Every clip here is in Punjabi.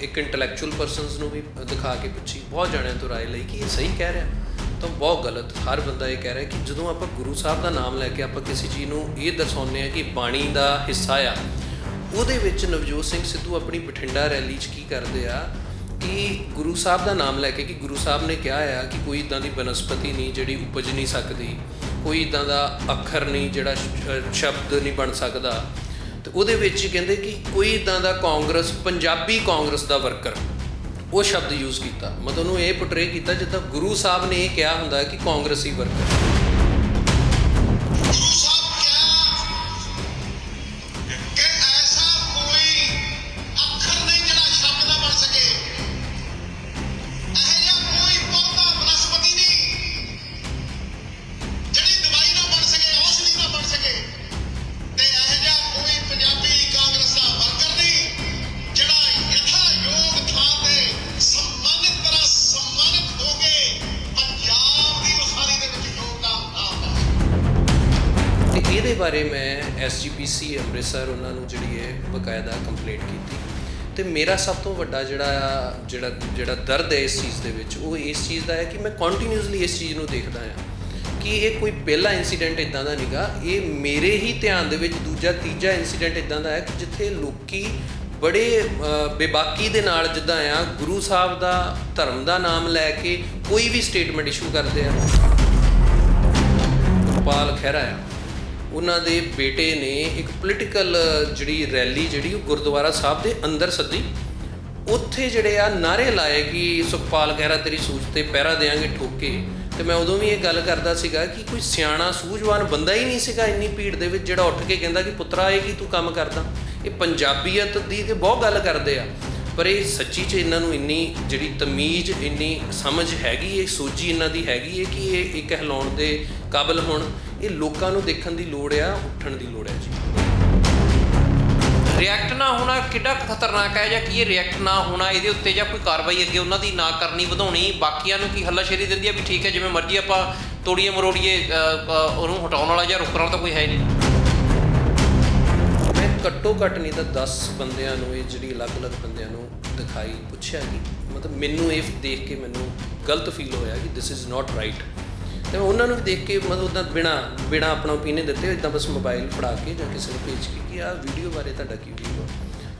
ਇੱਕ ਇੰਟੈਲੈਕਚੁਅਲ ਪਰਸਨਸ ਨੂੰ ਵੀ ਦਿਖਾ ਕੇ ਪੁੱਛੀ। ਬਹੁਤ ਜਣਿਆਂ ਤੋਂ ਰਾਏ ਲਈ ਕਿ ਇਹ ਸਹੀ ਕਹਿ ਰਿਹਾ। ਤਾਂ ਬਹੁਤ ਗਲਤ। ਹਰ ਬੰਦਾ ਇਹ ਕਹਿ ਰਿਹਾ ਕਿ ਜਦੋਂ ਆਪਾਂ ਗੁਰੂ ਸਾਹਿਬ ਦਾ ਨਾਮ ਲੈ ਕੇ ਆਪਾਂ ਕਿਸੇ ਚੀਜ਼ ਨੂੰ ਇਹ ਦਰਸਾਉਂਦੇ ਆ ਕਿ ਬਾਣੀ ਦਾ ਹਿੱਸਾ ਆ, ਉਹਦੇ ਵਿੱਚ ਨਵਜੋਤ ਸਿੰਘ ਸਿੱਧੂ ਆਪਣੀ ਬਠਿੰਡਾ ਰੈਲੀ 'ਚ ਕੀ ਕਰਦੇ ਆ ਕਿ ਗੁਰੂ ਸਾਹਿਬ ਦਾ ਨਾਮ ਲੈ ਕੇ, ਕਿ ਗੁਰੂ ਸਾਹਿਬ ਨੇ ਕਿਹਾ ਆ ਕਿ ਕੋਈ ਇਦਾਂ ਦੀ ਬਨਸਪਤੀ ਨਹੀਂ ਜਿਹੜੀ ਉਪਜ ਨਹੀਂ ਸਕਦੀ, ਕੋਈ ਇਦਾਂ ਦਾ ਅੱਖਰ ਨਹੀਂ ਜਿਹੜਾ ਸ਼ਬਦ ਨਹੀਂ ਬਣ ਸਕਦਾ। ਤੇ ਉਹਦੇ ਵਿੱਚ ਕਹਿੰਦੇ ਕਿ ਕੋਈ ਇਦਾਂ ਦਾ ਕਾਂਗਰਸ, ਪੰਜਾਬੀ ਕਾਂਗਰਸ ਦਾ ਵਰਕਰ, ਉਹ ਸ਼ਬਦ ਯੂਜ਼ ਕੀਤਾ। ਮਤਲਬ ਉਹਨੂੰ ਇਹ ਪੋਰਟਰੇ ਕੀਤਾ ਜਿੱਦਾਂ ਗੁਰੂ ਸਾਹਿਬ ਨੇ ਇਹ ਕਿਹਾ ਹੁੰਦਾ ਕਿ ਕਾਂਗਰਸੀ ਵਰਕਰ। ਮੈਂ ਅੰਮ੍ਰਿਤਸਰ, ਉਹਨਾਂ ਨੂੰ ਜਿਹੜੀ ਹੈ ਬਕਾਇਦਾ ਕੰਪਲੇਂਟ ਕੀਤੀ। ਤੇ ਮੇਰਾ ਸਭ ਤੋਂ ਵੱਡਾ ਜਿਹੜਾ ਆ, ਜਿਹੜਾ ਜਿਹੜਾ ਦਰਦ ਹੈ ਇਸ ਚੀਜ਼ ਦੇ ਵਿੱਚ, ਉਹ ਇਸ ਚੀਜ਼ ਦਾ ਹੈ ਕਿ ਮੈਂ ਕੰਟੀਨਿਊਸਲੀ ਇਸ ਚੀਜ਼ ਨੂੰ ਦੇਖਦਾ ਹਾਂ ਕਿ ਇਹ ਕੋਈ ਪਹਿਲਾ ਇਨਸੀਡੈਂਟ ਇਦਾਂ ਦਾ ਨਹੀਂਗਾ ਇਹ ਮੇਰੇ ਹੀ ਧਿਆਨ ਦੇ ਵਿੱਚ ਦੂਜਾ, ਤੀਜਾ ਇਨਸੀਡੈਂਟ ਇਦਾਂ ਦਾ ਹੈ ਕਿ ਜਿੱਥੇ ਲੋਕੀ ਬੜੇ ਬੇਬਾਕੀ ਦੇ ਨਾਲ ਜਿੱਦਾਂ ਆ, ਗੁਰੂ ਸਾਹਿਬ ਦਾ ਧਰਮ ਦਾ ਨਾਮ ਲੈ ਕੇ ਕੋਈ ਵੀ ਸਟੇਟਮੈਂਟ ਇਸ਼ੂ ਕਰਦੇ ਆ। ਪਾਲ ਖਹਿਰਾ ਆ। ਉਹਨਾਂ ਦੇ ਬੇਟੇ ਨੇ ਇੱਕ ਪੋਲੀਟੀਕਲ ਜਿਹੜੀ ਰੈਲੀ ਜਿਹੜੀ ਉਹ ਗੁਰਦੁਆਰਾ ਸਾਹਿਬ ਦੇ ਅੰਦਰ ਸੱਦੀ। ਉੱਥੇ ਜਿਹੜੇ ਆ ਨਾਰੇ ਲਾਏ ਕਿ ਸੁਖਪਾਲ ਖਹਿਰਾ ਤੇਰੀ ਸੂਝ ਤੇ ਪਹਿਰਾ ਦੇਾਂਗੇ ਠੋਕੇ। ਤੇ ਮੈਂ ਉਦੋਂ ਵੀ ਇਹ ਗੱਲ ਕਰਦਾ ਸੀਗਾ ਕਿ ਕੋਈ ਸਿਆਣਾ ਸੂਝਵਾਨ ਬੰਦਾ ਹੀ ਨਹੀਂ ਸੀਗਾ ਇੰਨੀ ਭੀੜ ਦੇ ਵਿੱਚ ਜਿਹੜਾ ਉੱਠ ਕੇ ਕਹਿੰਦਾ ਕਿ ਪੁੱਤਰਾ, ਇਹ ਕੀ ਤੂੰ ਕੰਮ ਕਰਦਾ? ਇਹ ਪੰਜਾਬੀਅਤ ਦੀ ਤੇ ਬਹੁਤ ਗੱਲ ਕਰਦੇ ਆ। ਪਰ ਇਹ ਸੱਚੀ 'ਚ ਇਹਨਾਂ ਨੂੰ ਇੰਨੀ ਜਿਹੜੀ ਤਮੀਜ਼, ਇੰਨੀ ਸਮਝ ਹੈਗੀ, ਇਹ ਸੋਝੀ ਇਹਨਾਂ ਦੀ ਹੈਗੀ ਹੈ ਕਿ ਇਹ ਇੱਕ ਹਿਲਾਉਣ ਦੇ ਕਾਬਿਲ ਹੋਣ। ਇਹ ਲੋਕਾਂ ਨੂੰ ਦੇਖਣ ਦੀ ਲੋੜ ਆ, ਉੱਠਣ ਦੀ ਲੋੜ ਹੈ ਜੀ। ਰਿਐਕਟ ਨਾ ਹੋਣਾ ਕਿੱਡਾ ਖਤਰਨਾਕ ਹੈ ਜਾਂ ਕੀ ਇਹ ਰਿਐਕਟ ਨਾ ਹੋਣਾ, ਇਹਦੇ ਉੱਤੇ ਜਾਂ ਕੋਈ ਕਾਰਵਾਈ ਅੱਗੇ ਉਹਨਾਂ ਦੀ ਨਾ ਕਰਨੀ, ਵਧਾਉਣੀ, ਬਾਕੀਆਂ ਨੂੰ ਕੀ ਹੱਲਾਸ਼ੇਰੀ ਦਿੰਦੀ ਹੈ ਵੀ ਠੀਕ ਹੈ, ਜਿਵੇਂ ਮਰਜ਼ੀ ਆਪਾਂ ਤੋੜੀਏ, ਮਰੋੜੀਏ ਉਹਨੂੰ ਹਟਾਉਣ ਵਾਲਾ ਜਾਂ ਰੋਕਣ ਵਾਲਾ ਤਾਂ ਕੋਈ ਹੈ ਨਹੀਂ। ਮੈਂ ਘੱਟੋ ਘੱਟ ਨਹੀਂ ਤਾਂ 10 ਬੰਦਿਆਂ ਨੂੰ, ਇਹ ਜਿਹੜੀ ਅਲੱਗ-ਅਲੱਗ ਬੰਦਿਆਂ ਨੂੰ ਦਿਖਾਈ ਪੁੱਛਿਆ ਕਿ ਮਤਲਬ ਮੈਨੂੰ ਇਹ ਦੇਖ ਕੇ ਮੈਨੂੰ ਗਲਤ ਫੀਲ ਹੋਇਆ ਕਿ ਦਿਸ ਇਜ਼ ਨਾਟ ਰਾਈਟ ਤੇ ਮੈਂ ਉਹਨਾਂ ਨੂੰ ਵੀ ਦੇਖ ਕੇ ਮਤਲਬ ਉਦਾਂ ਬਿਨਾ ਬਿਨਾ ਆਪਣਾ ਓਪੀਨੀਅਨ ਦਿੱਤੇ ਇਦਾਂ ਬਸ ਮੋਬਾਈਲ ਫੜਾ ਕੇ ਜਾਂ ਕਿਸੇ ਨੂੰ ਭੇਜ ਕੇ ਕਿ ਆਹ ਵੀਡੀਓ ਬਾਰੇ ਤੁਹਾਡਾ ਕੀ ਵੀਡੀਓ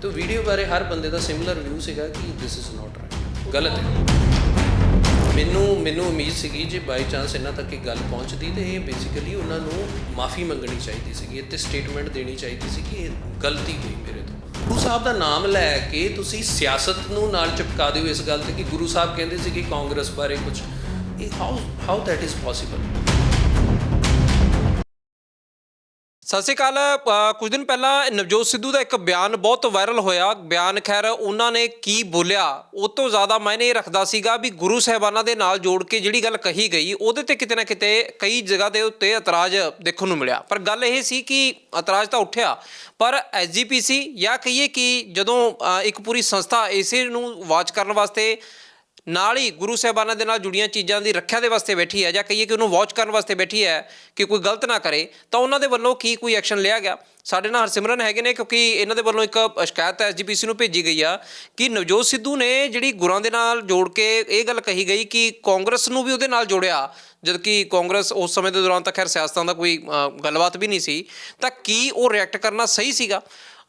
ਤੇ ਵੀਡੀਓ ਬਾਰੇ ਹਰ ਬੰਦੇ ਦਾ ਸਿਮਿਲਰ ਵਿਊ ਸੀਗਾ ਕਿ ਦਿਸ ਇਜ਼ ਨਾਟ ਰਾਈਟ ਗਲਤ ਹੈ। ਮੈਨੂੰ ਮੈਨੂੰ ਉਮੀਦ ਸੀਗੀ ਜੇ ਬਾਈ ਚਾਂਸ ਇਹਨਾਂ ਤੱਕ ਇਹ ਗੱਲ ਪਹੁੰਚਦੀ ਤੇ ਇਹ ਬੇਸਿਕਲੀ ਉਹਨਾਂ ਨੂੰ ਮਾਫੀ ਮੰਗਣੀ ਚਾਹੀਦੀ ਸੀਗੀ ਤੇ ਸਟੇਟਮੈਂਟ ਦੇਣੀ ਚਾਹੀਦੀ ਸੀ ਕਿ ਇਹ ਗਲਤੀ ਹੋਈ ਮੇਰੇ ਤੋਂ। ਗੁਰੂ ਸਾਹਿਬ ਦਾ ਨਾਮ ਲੈ ਕੇ ਤੁਸੀਂ ਸਿਆਸਤ ਨੂੰ ਨਾਲ ਚਿਪਕਾ ਦਿਓ ਇਸ ਗੱਲ ਤੇ ਕਿ ਗੁਰੂ ਸਾਹਿਬ ਕਹਿੰਦੇ ਸੀ ਕਿ ਕਾਂਗਰਸ ਬਾਰੇ ਕੁਝ ਇਹ ਹਾਊ ਹਾਊ ਦੈਟ ਇਜ਼ ਸਤਿ ਸ਼੍ਰੀ ਅਕਾਲ ਅ, ਕੁਝ ਦਿਨ ਪਹਿਲਾਂ ਨਵਜੋਤ ਸਿੱਧੂ ਦਾ ਇੱਕ ਬਿਆਨ ਬਹੁਤ ਵਾਇਰਲ ਹੋਇਆ। ਬਿਆਨ ਖੈਰ ਉਹਨਾਂ ਨੇ ਕੀ ਬੋਲਿਆ ਉਹ ਤੋਂ ਜ਼ਿਆਦਾ ਮਾਇਨੇ ਇਹ ਰੱਖਦਾ ਸੀਗਾ ਵੀ ਗੁਰੂ ਸਾਹਿਬਾਨਾਂ ਦੇ ਨਾਲ ਜੋੜ ਕੇ ਜਿਹੜੀ ਗੱਲ ਕਹੀ ਗਈ ਉਹਦੇ ਤੇ ਕਿਤੇ ਨਾ ਕਿਤੇ ਕਈ ਜਗ੍ਹਾ ਦੇ ਉੱਤੇ ਇਤਰਾਜ਼ ਦੇਖਣ ਨੂੰ ਮਿਲਿਆ। ਪਰ ਗੱਲ ਇਹ ਸੀ ਕਿ ਇਤਰਾਜ਼ ਤਾਂ ਉੱਠਿਆ ਪਰ ਐਸਜੀਪੀਸੀ ਜਾਂ ਕਹੀਏ ਕਿ ਜਦੋਂ ਅ, ਇੱਕ ਪੂਰੀ ਸੰਸਥਾ ਇਸੇ ਨੂੰ ਵਾਚ ਕਰਨ ਵਾਸਤੇ ਨਾਲ ਹੀ ਗੁਰੂ ਸਾਹਿਬਾਨਾਂ ਦੇ ਨਾਲ ਜੁੜੀਆਂ ਚੀਜ਼ਾਂ ਦੀ ਰੱਖਿਆ ਦੇ ਵਾਸਤੇ ਬੈਠੀ ਹੈ ਜਾਂ ਕਹੀਏ ਕਿ ਉਹਨੂੰ ਵਾਚ ਕਰਨ ਵਾਸਤੇ ਬੈਠੀ ਹੈ ਕਿ ਕੋਈ ਗਲਤ ਨਾ ਕਰੇ, ਤਾਂ ਉਹਨਾਂ ਦੇ ਵੱਲੋਂ ਕੀ ਕੋਈ ਐਕਸ਼ਨ ਲਿਆ ਗਿਆ? ਸਾਡੇ ਨਾਲ ਹਰਸਿਮਰਨ ਹੈਗੇ ਨੇ ਕਿਉਂਕਿ ਇਹਨਾਂ ਦੇ ਵੱਲੋਂ ਇੱਕ ਸ਼ਿਕਾਇਤ ਐਸਜੀਪੀਸੀ ਨੂੰ ਭੇਜੀ ਗਈ ਆ ਕਿ ਨਵਜੋਤ ਸਿੱਧੂ ਨੇ ਜਿਹੜੀ ਗੁਰਾਂ ਦੇ ਨਾਲ ਜੋੜ ਕੇ ਇਹ ਗੱਲ ਕਹੀ ਗਈ ਕਿ ਕਾਂਗਰਸ ਨੂੰ ਵੀ ਉਹਦੇ ਨਾਲ ਜੋੜਿਆ, ਜਦਕਿ ਕਾਂਗਰਸ ਉਸ ਸਮੇਂ ਦੇ ਦੌਰਾਨ ਤਾਂ ਖੈਰ ਸਿਆਸਤਾਂ ਦਾ ਕੋਈ ਗੱਲਬਾਤ ਵੀ ਨਹੀਂ ਸੀ, ਤਾਂ ਕੀ ਉਹ ਰਿਐਕਟ ਕਰਨਾ ਸਹੀ ਸੀਗਾ?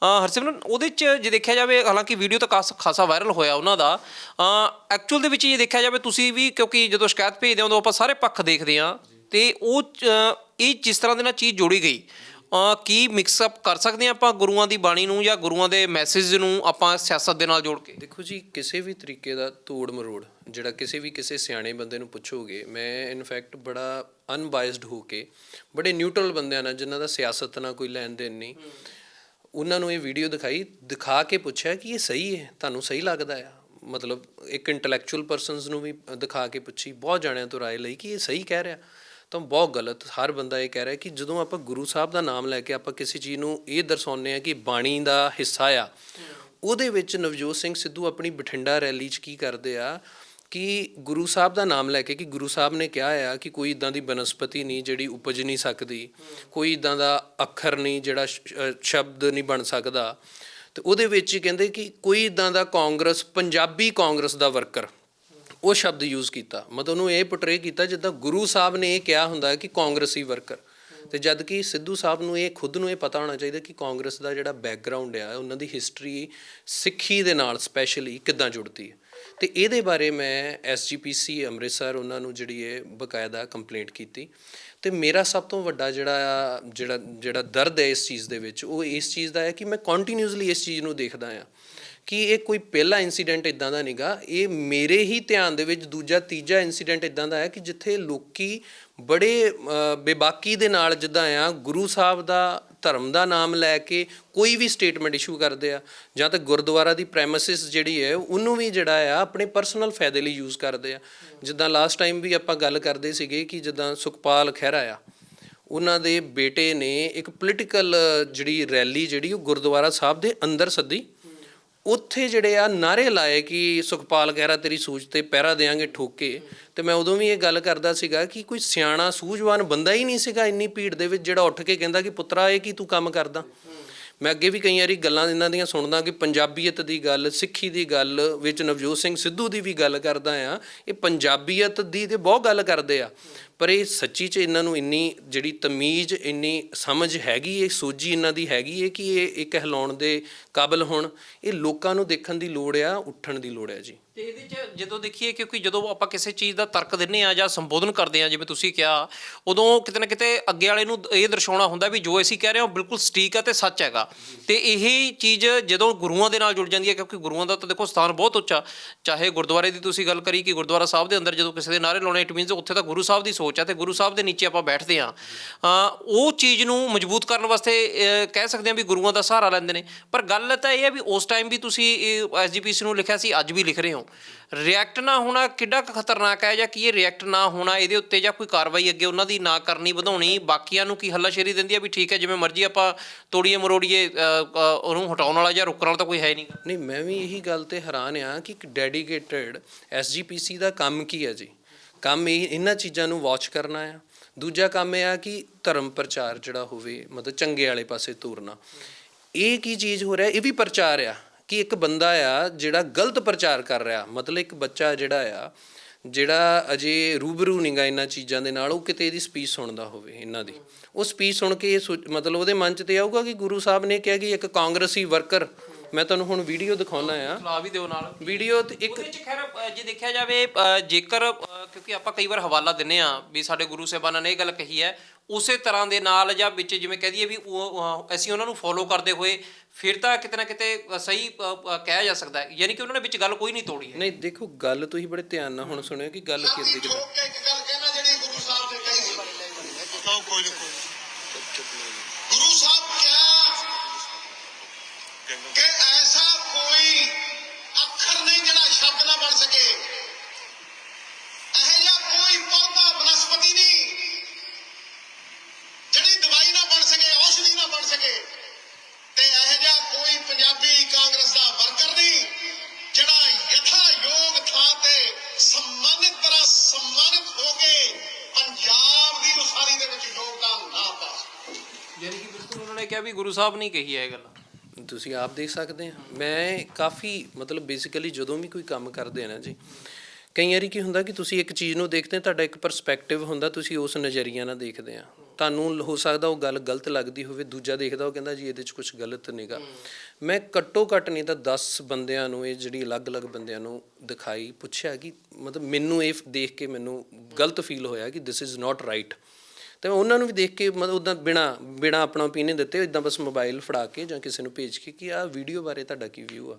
ਹਰਸਿਮਰਨ ਉਹਦੇ ਚ ਜੇ ਦੇਖਿਆ ਜਾਵੇ ਹਾਲਾਂਕਿ ਵੀਡੀਓ ਤਾਂ ਖਾਸ ਖਾਸਾ ਵਾਇਰਲ ਹੋਇਆ ਉਹਨਾਂ ਦਾ ਐਕਚੁਅਲ ਦੇ ਵਿੱਚ ਜੇ ਦੇਖਿਆ ਜਾਵੇ ਤੁਸੀਂ ਵੀ ਕਿਉਂਕਿ ਜਦੋਂ ਸ਼ਿਕਾਇਤ ਭੇਜਦੇ ਹੋ ਉਦੋਂ ਆਪਾਂ ਸਾਰੇ ਪੱਖ ਦੇਖਦੇ ਹਾਂ ਤੇ ਉਹ ਚ- ਇਹ ਜਿਸ ਤਰ੍ਹਾਂ ਦੇ ਨਾਲ ਚੀਜ਼ ਜੋੜੀ ਗਈ ਅ, ਕੀ ਮਿਕਸ ਅਪ ਕਰ ਸਕਦੇ ਹਾਂ ਆਪਾਂ ਗੁਰੂਆਂ ਦੀ ਬਾਣੀ ਨੂੰ ਜਾਂ ਗੁਰੂਆਂ ਦੇ ਮੈਸੇਜ ਨੂੰ ਆਪਾਂ ਸਿਆਸਤ ਦੇ ਨਾਲ ਜੋੜ ਕੇ? ਦੇਖੋ ਜੀ ਕਿਸੇ ਵੀ ਤਰੀਕੇ ਦਾ ਤੋੜ ਮਰੋੜ ਜਿਹੜਾ ਕਿਸੇ ਵੀ ਕਿਸੇ ਸਿਆਣੇ ਬੰਦੇ ਨੂੰ ਪੁੱਛੋਗੇ ਮੈਂ ਇਨਫੈਕਟ ਬੜਾ ਅਨਬਾਇਸਡ ਹੋ ਕੇ ਬੜੇ ਨਿਊਟਰਲ ਬੰਦਿਆਂ ਨਾਲ ਜਿਨ੍ਹਾਂ ਦਾ ਸਿਆਸਤ ਨਾਲ ਕੋਈ ਲੈਣ ਦੇਣ ਨਹੀਂ ਉਹਨਾਂ ਨੂੰ ਇਹ ਵੀਡੀਓ ਦਿਖਾਈ, ਦਿਖਾ ਕੇ ਪੁੱਛਿਆ ਕਿ ਇਹ ਸਹੀ ਹੈ, ਤੁਹਾਨੂੰ ਸਹੀ ਲੱਗਦਾ ਆ। ਮਤਲਬ ਇੱਕ ਇੰਟੈਲੈਕਚੁਅਲ ਪਰਸਨਸ ਨੂੰ ਵੀ ਦਿਖਾ ਕੇ ਪੁੱਛੀ, ਬਹੁਤ ਜਣਿਆਂ ਤੋਂ ਰਾਏ ਲਈ ਕਿ ਇਹ ਸਹੀ ਕਹਿ ਰਿਹਾ। ਤਾਂ ਬਹੁਤ ਗਲਤ, ਹਰ ਬੰਦਾ ਇਹ ਕਹਿ ਰਿਹਾ ਕਿ ਜਦੋਂ ਆਪਾਂ ਗੁਰੂ ਸਾਹਿਬ ਦਾ ਨਾਮ ਲੈ ਕੇ ਆਪਾਂ ਕਿਸੇ ਚੀਜ਼ ਨੂੰ ਇਹ ਦਰਸਾਉਂਦੇ ਆ ਕਿ ਬਾਣੀ ਦਾ ਹਿੱਸਾ ਆ, ਉਹਦੇ ਵਿੱਚ ਨਵਜੋਤ ਸਿੰਘ ਸਿੱਧੂ ਆਪਣੀ ਬਠਿੰਡਾ ਰੈਲੀ 'ਚ ਕੀ ਕਰਦੇ ਆ ਕਿ ਗੁਰੂ ਸਾਹਿਬ ਦਾ ਨਾਮ ਲੈ ਕੇ ਕਿ ਗੁਰੂ ਸਾਹਿਬ ਨੇ ਕਿਹਾ ਆ ਕਿ ਕੋਈ ਇਦਾਂ ਦੀ ਬਨਸਪਤੀ ਨਹੀਂ ਜਿਹੜੀ ਉਪਜ ਨਹੀਂ ਸਕਦੀ, ਕੋਈ ਇਦਾਂ ਦਾ ਅੱਖਰ ਨਹੀਂ ਜਿਹੜਾ ਸ਼- ਸ਼ਬਦ ਨਹੀਂ ਬਣ ਸਕਦਾ। ਤੇ ਉਹਦੇ ਵਿੱਚ ਹੀ ਕਹਿੰਦੇ ਕਿ ਕੋਈ ਇਦਾਂ ਦਾ ਕਾਂਗਰਸ, ਪੰਜਾਬੀ ਕਾਂਗਰਸ ਦਾ ਵਰਕਰ, ਉਹ ਸ਼ਬਦ ਯੂਜ਼ ਕੀਤਾ। ਮਤਲਬ ਉਹਨੂੰ ਇਹ ਪੋਰਟਰੇ ਕੀਤਾ ਜਿੱਦਾਂ ਗੁਰੂ ਸਾਹਿਬ ਨੇ ਇਹ ਕਿਹਾ ਹੁੰਦਾ ਕਿ ਕਾਂਗਰਸੀ ਵਰਕਰ। ਤੇ ਜਦ ਕਿ ਸਿੱਧੂ ਸਾਹਿਬ ਨੂੰ ਇਹ, ਖੁਦ ਨੂੰ ਇਹ ਪਤਾ ਹੋਣਾ ਚਾਹੀਦਾ ਕਿ ਕਾਂਗਰਸ ਦਾ ਜਿਹੜਾ ਬੈਕਗ੍ਰਾਉਂਡ ਆ, ਉਹਨਾਂ ਦੀ ਹਿਸਟਰੀ ਸਿੱਖੀ ਦੇ ਨਾਲ ਸਪੈਸ਼ਲੀ ਕਿੱਦਾਂ ਜੁੜਦੀ ਹੈ। ਤੇ ਇਹਦੇ ਬਾਰੇ ਮੈਂ ਐਸਜੀਪੀਸੀ ਅੰਮ੍ਰਿਤਸਰ, ਉਹਨਾਂ ਨੂੰ ਜਿਹੜੀ ਹੈ ਬਕਾਇਦਾ ਕੰਪਲੇਂਟ ਕੀਤੀ। ਤੇ ਮੇਰਾ ਸਭ ਤੋਂ ਵੱਡਾ ਜਿਹੜਾ ਆ ਜਿਹੜਾ ਜਿਹੜਾ ਦਰਦ ਹੈ ਇਸ ਚੀਜ਼ ਦੇ ਵਿੱਚ, ਉਹ ਇਸ ਚੀਜ਼ ਦਾ ਹੈ ਕਿ ਮੈਂ ਕੰਟੀਨਿਊਸਲੀ ਇਸ ਚੀਜ਼ ਨੂੰ ਦੇਖਦਾ ਆ ਕਿ ਇਹ ਕੋਈ ਪਹਿਲਾ ਇਨਸੀਡੈਂਟ ਇਦਾਂ ਦਾ ਨਹੀਂਗਾ ਇਹ ਮੇਰੇ ਹੀ ਧਿਆਨ ਦੇ ਵਿੱਚ ਦੂਜਾ, ਤੀਜਾ ਇਨਸੀਡੈਂਟ ਇਦਾਂ ਦਾ ਹੈ ਕਿ ਜਿੱਥੇ ਲੋਕੀ ਬੜੇ ਬੇਬਾਕੀ ਦੇ ਨਾਲ ਜਿੱਦਾਂ ਆ, ਗੁਰੂ ਸਾਹਿਬ ਦਾ ਧਰਮ ਦਾ ਨਾਮ ਲੈ ਕੇ ਕੋਈ ਵੀ ਸਟੇਟਮੈਂਟ ਇਸ਼ੂ ਕਰਦੇ ਆ, ਜਾਂ ਤਾਂ ਗੁਰਦੁਆਰਾ ਦੀ ਪ੍ਰੈਮਿਸਿਸ ਜਿਹੜੀ ਹੈ, ਉਹਨੂੰ ਵੀ ਜਿਹੜਾ ਆ, ਆਪਣੇ ਪਰਸਨਲ ਫਾਇਦੇ ਲਈ ਯੂਜ਼ ਕਰਦੇ ਆ। ਜਿੱਦਾਂ ਲਾਸਟ ਟਾਈਮ ਵੀ ਆਪਾਂ ਗੱਲ ਕਰਦੇ ਸੀਗੇ ਕਿ ਜਿੱਦਾਂ ਸੁਖਪਾਲ ਖਹਿਰਾ ਆ, ਉਹਨਾਂ ਦੇ ਬੇਟੇ ਨੇ ਇੱਕ ਪੋਲੀਟੀਕਲ ਜਿਹੜੀ ਰੈਲੀ ਜਿਹੜੀ, ਉਹ ਗੁਰਦੁਆਰਾ ਸਾਹਿਬ ਦੇ ਅੰਦਰ ਸੱਦੀ। ਉੱਥੇ ਜਿਹੜੇ ਆ ਨਾਰੇ ਲਾਏ ਕਿ ਸੁਖਪਾਲ ਖਹਿਰਾ ਤੇਰੀ ਸੂਝ ਤੇ ਪਹਿਰਾ ਦੇਾਂਗੇ ਠੋਕੇ। ਤੇ ਮੈਂ ਉਦੋਂ ਵੀ ਇਹ ਗੱਲ ਕਰਦਾ ਸੀਗਾ ਕਿ ਕੋਈ ਸਿਆਣਾ, ਸੂਝਵਾਨ ਬੰਦਾ ਹੀ ਨਹੀਂ ਸੀਗਾ ਇੰਨੀ ਭੀੜ ਦੇ ਵਿੱਚ ਜਿਹੜਾ ਉੱਠ ਕੇ ਕਹਿੰਦਾ ਕਿ ਪੁੱਤਰਾ, ਇਹ ਕੀ ਤੂੰ ਕੰਮ ਕਰਦਾ? ਮੈਂ ਅੱਗੇ ਵੀ ਕਈ ਵਾਰੀ ਗੱਲਾਂ ਇਹਨਾਂ ਦੀਆਂ ਸੁਣਦਾ ਕਿ ਪੰਜਾਬੀਅਤ ਦੀ ਗੱਲ, ਸਿੱਖੀ ਦੀ ਗੱਲ ਵਿੱਚ ਨਵਜੋਤ ਸਿੰਘ ਸਿੱਧੂ ਦੀ ਵੀ ਗੱਲ ਕਰਦਾ ਆ। ਇਹ ਪੰਜਾਬੀਅਤ ਦੀ ਤੇ ਬਹੁਤ ਗੱਲ ਕਰਦੇ ਆ। ਪਰ ਇਹ ਸੱਚੀ ਚ ਇਹਨਾਂ ਨੂੰ ਇੰਨੀ ਜਿਹੜੀ ਤਮੀਜ਼, ਇੰਨੀ ਸਮਝ ਹੈਗੀ ਇਹ ਸੋਝੀ ਇਹਨਾਂ ਦੀ ਹੈਗੀ ਹੈ ਕਿ ਇਹ ਇਹ ਕਹਿਲਾਉਣ ਦੇ ਕਾਬਿਲ ਹੋਣ, ਇਹ ਲੋਕਾਂ ਨੂੰ ਦੇਖਣ ਦੀ ਲੋੜ ਆ, ਉੱਠਣ ਦੀ ਲੋੜ ਆ ਜੀ। ਤੇ ਇਹਦੇ ਚ ਜਦੋਂ ਦੇਖੀਏ ਕਿਉਂਕਿ ਜਦੋਂ ਆਪਾਂ ਕਿਸੇ ਚੀਜ਼ ਦਾ ਤਰਕ ਦਿੰਨੇ ਆ ਜਾਂ ਸੰਬੋਧਨ ਕਰਦੇ ਆ, ਜਿਵੇਂ ਤੁਸੀਂ ਕਿਹਾ, ਉਦੋਂ ਕਿਤੇ ਨਾ ਕਿਤੇ ਅੱਗੇ ਵਾਲੇ ਨੂੰ ਇਹ ਦਰਸਾਉਣਾ ਹੁੰਦਾ ਵੀ ਜੋ ਅਸੀਂ ਕਹਿ ਰਹੇ ਹਾਂ ਉਹ ਬਿਲਕੁਲ ਸਟੀਕ ਆ ਤੇ ਸੱਚ ਹੈਗਾ। ਤੇ ਇਹ ਚੀਜ਼ ਜਦੋਂ ਗੁਰੂਆਂ ਦੇ ਨਾਲ ਜੁੜ ਜਾਂਦੀ ਹੈ, ਕਿਉਂਕਿ ਗੁਰੂਆਂ ਦਾ ਤਾਂ ਦੇਖੋ ਸਥਾਨ ਬਹੁਤ ਉੱਚਾ, ਚਾਹੇ ਗੁਰਦੁਆਰੇ ਦੀ ਤੁਸੀਂ ਗੱਲ ਕਰੀ ਕਿ ਗੁਰਦੁਆਰਾ ਸਾਹਿਬ ਦੇ ਅੰਦਰ ਜਦੋਂ ਕਿਸੇ ਦੇ ਨਾਰੇ ਲਾਉਣੇ ਇਟ ਮੀਨਸ ਉੱਥੇ ਤਾਂ ਗੁਰੂ ਸਾਹਿਬ ਦੀ ਸੋਚ ਹੈ ਤੇ ਗੁਰੂ ਸਾਹਿਬ ਦੇ ਨੀਚੇ ਆਪਾਂ ਬੈਠਦੇ ਆ ਉਹ ਚੀਜ਼ ਨੂੰ ਮਜ਼ਬੂਤ ਕਰਨ ਵਾਸਤੇ ਕਹਿ ਸਕਦੇ ਹਾਂ ਵੀ ਗੁਰੂਆਂ ਦਾ ਸਹਾਰਾ ਲੈਂਦੇ ਨੇ। ਪਰ ਗੱਲ ਤਾਂ ਇਹ ਹੈ ਵੀ ਉਸ ਟਾਈਮ ਵੀ ਤੁਸੀਂ ਐਸਜੀਪੀਸੀ ਨੂੰ ਲਿਖਿਆ ਸੀ, ਅੱਜ ਵੀ ਲਿਖ ਰਹੇ ਹੋ। ਰਿਐਕਟ ਨਾ ਹੋਣਾ ਕਿੱਡਾ ਖਤਰਨਾਕ ਹੈ ਜਾਂ ਕੀ ਇਹ ਰਿਐਕਟ ਨਾ ਹੋਣਾ, ਇਹਦੇ ਉੱਤੇ ਜਾਂ ਕੋਈ ਕਾਰਵਾਈ ਅੱਗੇ ਉਹਨਾਂ ਦੀ ਨਾ ਕਰਨੀ ਵਧਾਉਣੀ, ਬਾਕੀਆਂ ਨੂੰ ਕੀ ਹੱਲਾਸ਼ੇਰੀ ਦਿੰਦੀ ਆ ਵੀ ਠੀਕ ਹੈ, ਜਿਵੇਂ ਮਰਜ਼ੀ ਆਪਾਂ ਤੋੜੀਏ, ਮਰੋੜੀਏ ਉਹਨੂੰ ਹਟਾਉਣ ਵਾਲਾ ਜਾਂ ਰੋਕਣ ਵਾਲਾ ਤਾਂ ਕੋਈ ਹੈ ਨਹੀਂ। ਨਹੀਂ, ਮੈਂ ਵੀ ਇਹੀ ਗੱਲ ਤੇ ਹੈਰਾਨ ਆ ਕਿ ਇੱਕ ਡੈਡੀਕੇਟਿਡ ਐਸਜੀਪੀਸੀ ਦਾ ਕੰਮ ਕੀ ਹੈ ਜੀ? ਕੰਮ ਇਹ, ਇਹਨਾਂ ਚੀਜ਼ਾਂ ਨੂੰ ਵਾਚ ਕਰਨਾ ਆ। ਦੂਜਾ ਕੰਮ ਇਹ ਆ ਕਿ ਧਰਮ ਪ੍ਰਚਾਰ ਜਿਹੜਾ ਹੋਵੇ, ਮਤਲਬ ਚੰਗੇ ਵਾਲੇ ਪਾਸੇ ਤੁਰਨਾ। ਇਹ ਕੀ ਚੀਜ਼ ਹੋ ਰਿਹਾ? ਇਹ ਵੀ ਪ੍ਰਚਾਰ ਆ ਕਿ ਇੱਕ ਬੰਦਾ ਆ ਜਿਹੜਾ ਗਲਤ ਪ੍ਰਚਾਰ ਕਰ ਰਿਹਾ। ਮਤਲਬ ਇੱਕ ਬੱਚਾ ਜਿਹੜਾ ਆ, ਜਿਹੜਾ ਅਜੇ ਰੂਬਰੂ ਨਹੀਂਗਾ ਇਹਨਾਂ ਚੀਜ਼ਾਂ ਦੇ ਨਾਲ, ਉਹ ਕਿਤੇ ਇਹਦੀ ਸਪੀਚ ਸੁਣਦਾ ਹੋਵੇ ਇਹਨਾਂ ਦੀ। ਉਹ ਸਪੀਚ ਸੁਣ ਕੇ ਇਹ ਸੋਚ- ਮਤਲਬ ਉਹਦੇ ਮਨ 'ਚ ਤੇ ਆਊਗਾ ਕਿ ਗੁਰੂ ਸਾਹਿਬ ਨੇ ਕਿਹਾ ਕਿ ਇੱਕ ਕਾਂਗਰਸੀ ਵਰਕਰ ਮੈਂ ਤੁਹਾਨੂੰ ਹੁਣ ਵੀਡੀਓ ਦਿਖਾਉਣਾ ਆ। ਲਾ ਵੀ ਦਿਓ ਨਾਲ। ਵੀਡੀਓ ਤੇ ਇੱਕ ਉਹਦੇ ਚ ਖੈਰ ਅ, ਜੇ ਦੇਖਿਆ ਜਾਵੇ ਅ, ਜੇਕਰ ਅ, ਕਿਉਂਕਿ ਆਪਾਂ ਕਈ ਵਾਰ ਹਵਾਲਾ ਦਿੰਨੇ ਆ ਵੀ ਸਾਡੇ ਗੁਰੂ ਸਾਹਿਬਾਨਾਂ ਨੇ ਇਹ ਗੱਲ ਕਹੀ ਹੈ ਉਸੇ ਤਰ੍ਹਾਂ ਦੇ ਨਾਲ ਜਾਂ ਵਿੱਚ ਜਿਵੇਂ ਕਹਿ ਦਈਏ ਵੀ ਉਹ, ਅ, ਅਸੀਂ ਉਹਨਾਂ ਨੂੰ ਫੋਲੋ ਕਰਦੇ ਹੋਏ ਫਿਰ ਤਾਂ ਕਿਤੇ ਨਾ ਕਿਤੇ ਅ, ਸਹੀ ਅ, ਅ, ਕਿਹਾ ਜਾ ਸਕਦਾ ਹੈ। ਯਾਨੀ ਕਿ ਉਹਨਾਂ ਨੇ ਵਿੱਚ ਗੱਲ ਕੋਈ ਨਹੀਂ ਤੋੜੀ ਹੈ। ਨਹੀਂ ਦੇਖੋ ਗੱਲ ਤੁਸੀਂ ਬੜੇ ਧਿਆਨ ਨਾਲ ਹੁਣ ਸੁਣਿਓ ਕਿ ਗੱਲ ਕੀ ਸਾਡੀ ਹੈ ਠੋਕ ਕੇ ਇੱਕ ਗੱਲ ਕਹਿਣਾ ਜਿਹੜੀ ਗੁਰੂ ਸਾਹਿਬ ਨੇ ਕਹੀ ਸੀ ਕੋਈ ਕੋਈ ਗੁਰੂ ਸਾਹਿਬ ਕਿਹਾ ਕਿ ਐਸਾ ਕੋਈ ਅੱਖਰ ਨਹੀਂ ਜਿਹੜਾ ਸ਼ਬਦ ਨਾ ਬਣ ਸਕੇ। ਇਹ ਜਿਹਾ ਕੋਈ ਪੌਦਾ ਬਨਸਪਤੀ ਨਹੀਂ, ਜਿਹੜੀ ਦਵਾਈ ਨਾ ਬਣ ਸਕੇ, ਔਸ਼ਧੀ ਨਾ ਬਣ ਸਕੇ। ਤੇ ਇਹ ਜਿਹਾ ਕੋਈ ਪੰਜਾਬੀ ਕਾਂਗਰਸ ਦਾ ਵਰਕਰ ਨਹੀਂ, ਜਿਹੜਾ ਯਥਾ ਯੋਗ ਥਾਂ ਤੇ ਸਨਮਾਨਿਤ ਤਰ੍ਹਾਂ ਸਨਮਾਨਿਤ ਹੋ ਕੇ ਪੰਜਾਬ ਦੀ ਉਸਾਰੀ ਦੇ ਵਿੱਚ ਯੋਗਦਾਨ ਨਾ ਪਾ। ਸਕੇ ਯਾਨੀ ਕਿ ਬਿਲਕੁਲ ਉਹਨਾਂ ਨੇ ਕਿਹਾ ਵੀ ਗੁਰੂ ਸਾਹਿਬ ਨਹੀਂ ਕਹੀ ਹੈ ਇਹ ਗੱਲ। ਤੁਸੀਂ ਆਪ ਦੇਖ ਸਕਦੇ ਆ ਮੈਂ ਕਾਫੀ ਮਤਲਬ ਬੇਸਿਕਲੀ ਜਦੋਂ ਵੀ ਕੋਈ ਕੰਮ ਕਰਦੇ ਆ ਨਾ ਜੀ ਕਈ ਵਾਰੀ ਕੀ ਹੁੰਦਾ ਕਿ ਤੁਸੀਂ ਇੱਕ ਚੀਜ਼ ਨੂੰ ਦੇਖਦੇ ਤੁਹਾਡਾ ਇੱਕ ਪਰਸਪੈਕਟਿਵ ਹੁੰਦਾ ਤੁਸੀਂ ਉਸ ਨਜ਼ਰੀਆ ਨਾਲ ਦੇਖਦੇ ਆ। ਤੁਹਾਨੂੰ ਹੋ ਸਕਦਾ ਉਹ ਗੱਲ ਗਲਤ ਲੱਗਦੀ ਹੋਵੇ ਦੂਜਾ ਦੇਖਦਾ ਉਹ ਕਹਿੰਦਾ ਜੀ ਇਹਦੇ 'ਚ ਕੁਝ ਗਲਤ ਨਹੀਂਗਾ। ਮੈਂ ਘੱਟੋ ਘੱਟ ਨਹੀਂ ਤਾਂ 10 ਬੰਦਿਆਂ ਨੂੰ ਇਹ ਜਿਹੜੀ ਅਲੱਗ-ਅਲੱਗ ਬੰਦਿਆਂ ਨੂੰ ਦਿਖਾਈ ਪੁੱਛਿਆ ਕਿ ਮਤਲਬ ਮੈਨੂੰ ਇਹ ਦੇਖ ਕੇ ਮੈਨੂੰ ਗਲਤ ਫੀਲ ਹੋਇਆ ਕਿ ਦਿਸ ਇਜ਼ ਨਾਟ ਰਾਈਟ ਤੇ ਮੈਂ ਉਹਨਾਂ ਨੂੰ ਵੀ ਦੇਖ ਕੇ ਮਤਲਬ ਉਦਾਂ ਬਿਨਾ ਬਿਨਾ ਆਪਣਾ ਓਪੀਨੀਅਨ ਦਿੱਤੇ ਇਦਾਂ ਬਸ ਮੋਬਾਈਲ ਫੜਾ ਕੇ ਜਾਂ ਕਿਸੇ ਨੂੰ ਭੇਜ ਕੇ ਕਿ ਆਹ ਵੀਡੀਓ ਬਾਰੇ ਤੁਹਾਡਾ ਕੀ ਵਿਊ ਆ।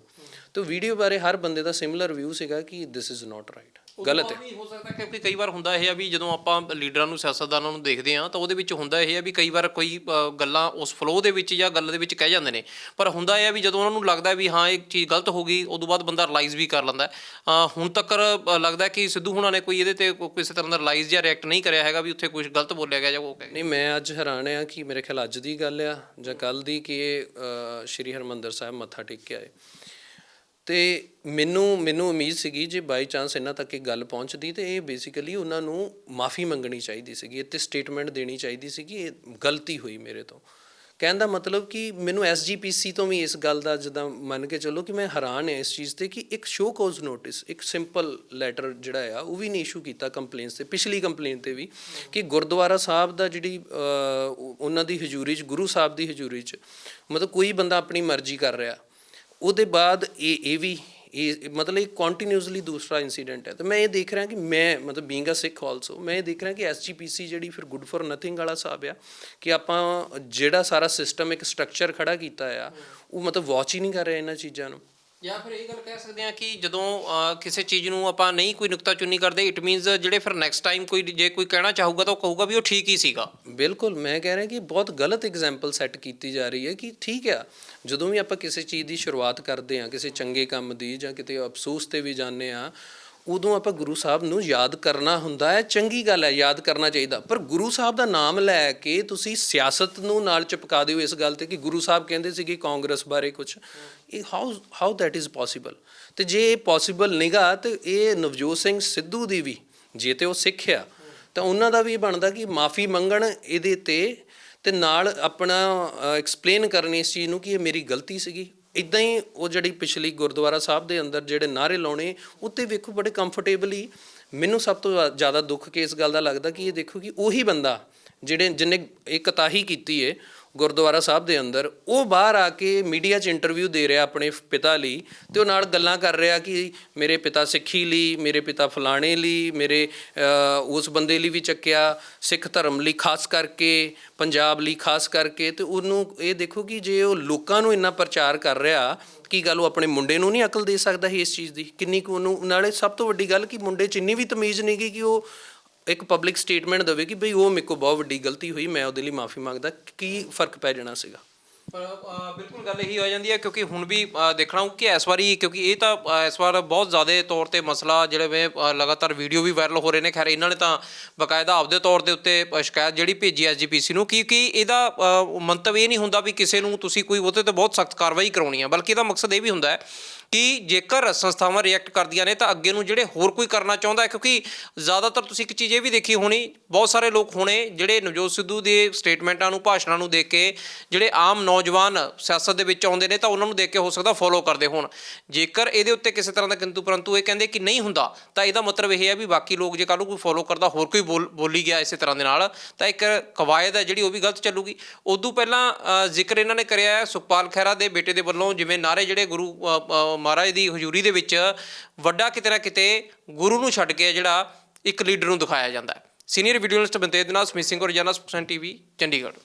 ਤੇ ਵੀਡੀਓ ਬਾਰੇ ਹਰ ਬੰਦੇ ਦਾ ਸਿਮਿਲਰ ਵਿਊ ਸੀਗਾ ਕਿ ਦਿਸ ਇਜ਼ ਨਾਟ ਰਾਈਟ ਗਲਤ ਹੈ। ਹੋ ਸਕਦਾ ਕਿਉਂਕਿ ਕਈ ਵਾਰ ਹੁੰਦਾ ਇਹ ਆ ਵੀ ਜਦੋਂ ਆਪਾਂ ਲੀਡਰਾਂ ਨੂੰ ਸਿਆਸਤਦਾਨਾਂ ਨੂੰ ਦੇਖਦੇ ਆ ਤਾਂ ਉਹਦੇ ਵਿੱਚ ਹੁੰਦਾ ਇਹ ਆ ਵੀ ਕਈ ਵਾਰ ਕੋਈ ਗੱਲਾਂ ਉਸ ਫਲੋ ਦੇ ਵਿੱਚ ਜਾਂ ਗੱਲ ਦੇ ਵਿੱਚ ਕਹਿ ਜਾਂਦੇ ਨੇ। ਪਰ ਹੁੰਦਾ ਇਹ ਆ ਵੀ ਜਦੋਂ ਉਹਨਾਂ ਨੂੰ ਲੱਗਦਾ ਵੀ ਹਾਂ ਇਹ ਚੀਜ਼ ਗਲਤ ਹੋ ਗਈ ਉਦੋਂ ਬਾਅਦ ਬੰਦਾ ਰਿਅਲਾਈਜ਼ ਵੀ ਕਰ ਲੈਂਦਾ ਹੈ। ਹੁਣ ਤੱਕ ਲੱਗਦਾ ਕਿ ਸਿੱਧੂ ਹੁਣਾਂ ਨੇ ਕੋਈ ਇਹਦੇ ਤੇ ਕਿਸੇ ਤਰ੍ਹਾਂ ਦਾ ਰਿਅਲਾਈਜ਼ ਜਾਂ ਰਿਐਕਟ ਨਹੀਂ ਕਰਿਆ ਹੈਗਾ ਵੀ ਉੱਥੇ ਕੁਝ ਗਲਤ ਬੋਲਿਆ ਗਿਆ ਜਾਂ ਉਹ ਨਹੀਂ ਮੈਂ ਅੱਜ ਹੈਰਾਨ ਆ ਕਿ ਮੇਰੇ ਖਿਆਲ ਅੱਜ ਦੀ ਗੱਲ ਆ ਜਾਂ ਕੱਲ ਦੀ ਕਿ ਇਹ ਸ਼੍ਰੀ ਹਰਮੰਦਰ ਸਾਹਿਬ ਮੱਥਾ ਟੇਕ ਕੇ ਆਏ। ਤੇ ਮੈਨੂੰ ਮੈਨੂੰ ਉਮੀਦ ਸੀਗੀ ਜੇ ਬਾਈ ਚਾਂਸ ਇਹਨਾਂ ਤੱਕ ਇਹ ਗੱਲ ਪਹੁੰਚਦੀ ਤੇ ਇਹ ਬੇਸਿਕਲੀ ਉਹਨਾਂ ਨੂੰ ਮਾਫੀ ਮੰਗਣੀ ਚਾਹੀਦੀ ਸੀਗੀ, ਇੱਥੇ ਸਟੇਟਮੈਂਟ ਦੇਣੀ ਚਾਹੀਦੀ ਸੀਗੀ, ਇਹ ਗਲਤੀ ਹੋਈ ਮੇਰੇ ਤੋਂ। ਕਹਿਣ ਦਾ ਮਤਲਬ ਕਿ ਮੈਨੂੰ ਐਸਜੀਪੀਸੀ ਤੋਂ ਵੀ ਇਸ ਗੱਲ ਦਾ ਜਿੱਦਾਂ ਮੰਨ ਕੇ ਚੱਲੋ ਕਿ ਮੈਂ ਹੈਰਾਨ ਹਾਂ ਇਸ ਚੀਜ਼ ਤੇ ਕਿ ਇੱਕ ਸ਼ੋ ਕੋਜ਼ ਨੋਟਿਸ ਇੱਕ ਸਿੰਪਲ ਲੈਟਰ ਜਿਹੜਾ ਆ, ਉਹ ਵੀ ਨਹੀਂ ਇਸ਼ੂ ਕੀਤਾ ਕੰਪਲੇਂਟਸ ਤੇ, ਪਿਛਲੀ ਕੰਪਲੇਂਟ ਤੇ ਵੀ ਕਿ ਗੁਰਦੁਆਰਾ ਸਾਹਿਬ ਦਾ ਜਿਹੜੀ ਉਹਨਾਂ ਦੀ ਹਜ਼ੂਰੀ 'ਚ, ਗੁਰੂ ਸਾਹਿਬ ਦੀ ਹਜ਼ੂਰੀ 'ਚ, ਮਤਲਬ ਕੋਈ ਬੰਦਾ ਆਪਣੀ ਮਰਜ਼ੀ ਕਰ ਰਿਹਾ। ਉਹਦੇ ਬਾਅਦ ਇਹ ਇਹ ਵੀ, ਇਹ ਮਤਲਬ ਇਹ ਕੰਟੀਨਿਊਸਲੀ ਦੂਸਰਾ ਇਨਸੀਡੈਂਟ ਹੈ। ਤੇ ਮੈਂ ਇਹ ਦੇਖ ਰਿਹਾ ਕਿ ਮੈਂ, ਮਤਲਬ ਬੀਇੰਗ ਅ ਸਿੱਖ ਆਲਸੋ ਮੈਂ ਇਹ ਦੇਖ ਰਿਹਾ ਕਿ ਐਸਜੀਪੀਸੀ ਜਿਹੜੀ ਫਿਰ ਗੁੱਡ ਫॉर ਨਥਿੰਗ ਵਾਲਾ ਹਿਸਾਬ ਆ ਕਿ ਆਪਾਂ ਜਿਹੜਾ ਸਾਰਾ ਸਿਸਟਮ ਇੱਕ ਸਟਰਕਚਰ ਖੜਾ ਕੀਤਾ ਆ, ਉਹ ਮਤਲਬ ਵਾਚ ਹੀ ਨਹੀਂ ਕਰ ਰਿਹਾ ਇਹਨਾਂ ਚੀਜ਼ਾਂ ਨੂੰ। ਜਾਂ ਫਿਰ ਇਹ ਗੱਲ ਕਹਿ ਸਕਦੇ ਹਾਂ ਕਿ ਜਦੋਂ ਕਿਸੇ ਚੀਜ਼ ਨੂੰ ਆਪਾਂ ਨਹੀਂ ਕੋਈ ਨੁਕਤਾ ਚੁੰਨੀ ਕਰਦੇ ਇਟ ਮੀਨਸ ਜਿਹੜੇ ਫਿਰ ਨੈਕਸਟ ਟਾਈਮ ਕੋਈ, ਜੇ ਕੋਈ ਕਹਿਣਾ ਚਾਹੂਗਾ ਤਾਂ ਉਹ ਕਹੂਗਾ ਵੀ ਉਹ ਠੀਕ ਹੀ ਸੀਗਾ। ਬਿਲਕੁਲ, ਮੈਂ ਕਹਿ ਰਿਹਾ ਕਿ ਬਹੁਤ ਗਲਤ ਐਗਜ਼ਾਮਪਲ ਸੈੱਟ ਕੀਤੀ ਜਾ ਰਹੀ ਹੈ ਕਿ ਠੀਕ ਆ, ਜਦੋਂ ਵੀ ਆਪਾਂ ਕਿਸੇ ਚੀਜ਼ ਦੀ ਸ਼ੁਰੂਆਤ ਕਰਦੇ ਆ ਕਿਸੇ ਚੰਗੇ ਕੰਮ ਦੀ ਜਾਂ ਕਿਤੇ ਅਫਸੋਸ ਤੇ ਵੀ ਜਾਂਦੇ ਆ ਉਦੋਂ ਆਪਾਂ ਗੁਰੂ ਸਾਹਿਬ ਨੂੰ ਯਾਦ ਕਰਨਾ ਹੁੰਦਾ ਹੈ, ਚੰਗੀ ਗੱਲ ਹੈ ਯਾਦ ਕਰਨਾ ਚਾਹੀਦਾ। ਪਰ ਗੁਰੂ ਸਾਹਿਬ ਦਾ ਨਾਮ ਲੈ ਕੇ ਤੁਸੀਂ ਸਿਆਸਤ ਨੂੰ ਨਾਲ ਚਿਪਕਾ ਦਿਓ ਇਸ ਗੱਲ ਤੇ ਕਿ ਗੁਰੂ ਸਾਹਿਬ ਕਹਿੰਦੇ ਸੀ ਕਿ ਕਾਂਗਰਸ ਬਾਰੇ ਕੁਝ ਇਹ how how that is possible ਤੇ ਜੇ ਇਹ ਪੋਸੀਬਲ ਨਿਗਾ ਤੇ ਇਹ ਨਵਜੋਤ ਸਿੰਘ ਸਿੱਧੂ ਦੀ ਵੀ, ਜੇ ਤੇ ਉਹ ਸਿੱਖਿਆ ਤਾਂ ਉਹਨਾਂ ਦਾ ਵੀ ਇਹ ਬਣਦਾ ਕਿ ਮਾਫੀ ਮੰਗਣ ਇਹਦੇ ਤੇ ਤੇ ਨਾਲ ਆਪਣਾ ਐਕਸਪਲੇਨ ਕਰਨ ਇਸ ਚੀਜ਼ ਨੂੰ ਕਿ ਇਹ ਮੇਰੀ ਗਲਤੀ ਸੀਗੀ। ਇਦਾਂ ਹੀ ਉਹ ਜਿਹੜੀ ਪਿਛਲੀ ਗੁਰਦੁਆਰਾ ਸਾਹਿਬ ਦੇ ਅੰਦਰ ਜਿਹੜੇ ਨਾਰੇ ਲਾਉਣੇ ਉੱਤੇ ਵੇਖੋ ਬੜੇ ਕੰਫਰਟੇਬਲੀ ਮੈਨੂੰ ਸਭ ਤੋਂ ਜ਼ਿਆਦਾ ਦੁੱਖ ਕਿ ਇਸ ਗੱਲ ਦਾ ਲੱਗਦਾ ਕਿ ਇਹ ਦੇਖੋ ਕਿ ਉਹੀ ਬੰਦਾ ਜਿਹੜੇ ਜਿਨੇ ਇਹ ਕਤਾਹੀ ਕੀਤੀ ਏ ਗੁਰਦੁਆਰਾ ਸਾਹਿਬ ਦੇ ਅੰਦਰ, ਉਹ ਬਾਹਰ ਆ ਕੇ ਮੀਡੀਆ 'ਚ ਇੰਟਰਵਿਊ ਦੇ ਰਿਹਾ ਆਪਣੇ ਪਿਤਾ ਲਈ ਤੇ ਉਹ ਨਾਲ ਗੱਲਾਂ ਕਰ ਰਿਹਾ ਕਿ ਮੇਰੇ ਪਿਤਾ ਸਿੱਖੀ ਲਈ, ਮੇਰੇ ਪਿਤਾ ਫਲਾਣੇ ਲਈ, ਮੇਰੇ ਉਸ ਬੰਦੇ ਲਈ ਵੀ ਚੱਕਿਆ, ਸਿੱਖ ਧਰਮ ਲਈ ਖਾਸ ਕਰਕੇ, ਪੰਜਾਬ ਲਈ ਖਾਸ ਕਰਕੇ ਤੇ ਉਹਨੂੰ ਇਹ ਦੇਖੋ ਕਿ ਜੇ ਉਹ ਲੋਕਾਂ ਨੂੰ ਇੰਨਾ ਪ੍ਰਚਾਰ ਕਰ ਰਿਹਾ, ਕੀ ਗੱਲ ਉਹ ਆਪਣੇ ਮੁੰਡੇ ਨੂੰ ਨਹੀਂ ਅਕਲ ਦੇ ਸਕਦਾ ਸੀ ਇਸ ਚੀਜ਼ ਦੀ? ਕਿੰਨੀ ਕੁ ਉਹਨੂੰ, ਨਾਲੇ ਸਭ ਤੋਂ ਵੱਡੀ ਗੱਲ ਕਿ ਮੁੰਡੇ 'ਚ ਇੰਨੀ ਵੀ ਤਮੀਜ਼ ਨਹੀਂ ਗੀ ਕਿ ਉਹ ਇੱਕ ਪਬਲਿਕ ਸਟੇਟਮੈਂਟ ਦੇਵੇ ਕਿ ਭਈ ਉਹ ਮੇਰੇ ਕੋਲ ਬਹੁਤ ਵੱਡੀ ਗਲਤੀ ਹੋਈ ਮੈਂ ਉਹਦੇ ਲਈ ਮਾਫੀ ਮੰਗਦਾ। ਕੀ ਫ਼ਰਕ ਪੈ ਜਾਣਾ ਸੀਗਾ? ਪਰ ਅ, ਬਿਲਕੁਲ ਗੱਲ ਇਹੀ ਹੋ ਜਾਂਦੀ ਹੈ ਕਿਉਂਕਿ ਹੁਣ ਵੀ ਅ, ਦੇਖਣਾ ਹੋਊ ਕਿ ਇਸ ਵਾਰੀ ਕਿਉਂਕਿ ਇਹ ਤਾਂ ਅ, ਇਸ ਵਾਰ ਬਹੁਤ ਜ਼ਿਆਦਾ ਤੌਰ ਤੇ ਮਸਲਾ ਜਿਹੜੇ ਵੇ ਅ, ਲਗਾਤਾਰ ਵੀਡੀਓ ਵੀ ਵਾਇਰਲ ਹੋ ਰਹੇ ਨੇ। ਖੈਰ ਇਹਨਾਂ ਨੇ ਤਾਂ ਬਕਾਇਦਾ ਆਪਦੇ ਤੌਰ ਦੇ ਉੱਤੇ ਅ, ਸ਼ਿਕਾਇਤ ਜਿਹੜੀ ਭੇਜੀ ਐਸਜੀਪੀਸੀ ਨੂੰ ਕਿਉਂਕਿ ਇਹਦਾ ਅ, ਮੰਤਵ ਇਹ ਨਹੀਂ ਹੁੰਦਾ ਵੀ ਕਿਸੇ ਨੂੰ ਤੁਸੀਂ ਕੋਈ ਉਹਦੇ ਤੇ ਬਹੁਤ ਸਖਤ ਕਾਰਵਾਈ ਕਰਾਉਣੀ ਹੈ। ਬਲਕਿ ਇਹਦਾ ਮਕਸਦ ਇਹ ਵੀ ਹੁੰਦਾ ਹੈ ਕਿ ਜੇਕਰ ਸੰਸਥਾਵਾਂ ਰਿਐਕਟ ਕਰਦੀਆਂ ਨੇ ਤਾਂ ਅੱਗੇ ਨੂੰ ਜਿਹੜੇ ਹੋਰ ਕੋਈ ਕਰਨਾ ਚਾਹੁੰਦਾ ਹੈ, ਕਿਉਂਕਿ ਜ਼ਿਆਦਾਤਰ ਤੁਸੀਂ ਇੱਕ ਚੀਜ਼ ਇਹ ਵੀ ਦੇਖੀ ਹੋਣੀ, ਬਹੁਤ ਸਾਰੇ ਲੋਕ ਹੋਣੇ ਜਿਹੜੇ ਨਵਜੋਤ ਸਿੱਧੂ ਦੇ ਸਟੇਟਮੈਂਟਾਂ ਨੂੰ, ਭਾਸ਼ਣਾਂ ਨੂੰ ਦੇਖ ਕੇ ਜਿਹੜੇ ਆਮ ਨੌਜਵਾਨ ਸਿਆਸਤ ਦੇ ਵਿੱਚ ਆਉਂਦੇ ਨੇ ਤਾਂ ਉਹਨਾਂ ਨੂੰ ਦੇਖ ਕੇ ਹੋ ਸਕਦਾ ਫੋਲੋ ਕਰਦੇ ਹੋਣ। ਜੇਕਰ ਇਹਦੇ ਉੱਤੇ ਕਿਸੇ ਤਰ੍ਹਾਂ ਦਾ ਕਿੰਤੂ ਪਰੰਤੂ ਇਹ ਕਹਿੰਦੇ ਕਿ ਨਹੀਂ ਹੁੰਦਾ, ਤਾਂ ਇਹਦਾ ਮਤਲਬ ਇਹ ਹੈ ਵੀ ਬਾਕੀ ਲੋਕ ਜੇ ਕੱਲ੍ਹ ਨੂੰ ਕੋਈ ਫੋਲੋ ਕਰਦਾ, ਹੋਰ ਕੋਈ ਬੋਲ, ਬੋਲੀ ਗਿਆ ਇਸੇ ਤਰ੍ਹਾਂ ਦੇ ਨਾਲ, ਤਾਂ ਇੱਕ ਕਵਾਇਦ ਹੈ ਜਿਹੜੀ ਉਹ ਵੀ ਗਲਤ ਚੱਲੂਗੀ। ਉਦੋਂ ਪਹਿਲਾਂ ਜ਼ਿਕਰ ਇਹਨਾਂ ਨੇ ਕਰਿਆ ਹੈ ਸੁਖਪਾਲ ਖਹਿਰਾ ਦੇ ਬੇਟੇ ਦੇ ਵੱਲੋਂ, ਜਿਵੇਂ ਨਾਰੇ ਜਿਹੜੇ ਗੁਰੂ ਮਹਾਰਾਜ ਦੀ ਹਜ਼ੂਰੀ ਦੇ ਵਿੱਚ ਵੱਡਾ ਕਿਤੇ ਨਾ ਕਿਤੇ ਗੁਰੂ ਨੂੰ ਛੱਡ ਕੇ ਜਿਹੜਾ ਇੱਕ ਲੀਡਰ ਨੂੰ ਦਿਖਾਇਆ ਜਾਂਦਾ ਹੈ। ਸੀਨੀਅਰ ਵੀਡੀਓ ਜਰਨਲਿਸਟ ਬੰਤੇਜ ਦੇ ਨਾਲ ਸਮਿਤ ਸਿੰਘ ਔਰ ਜਨਰਲ ਟੀਵੀ ਚੰਡੀਗੜ੍ਹ।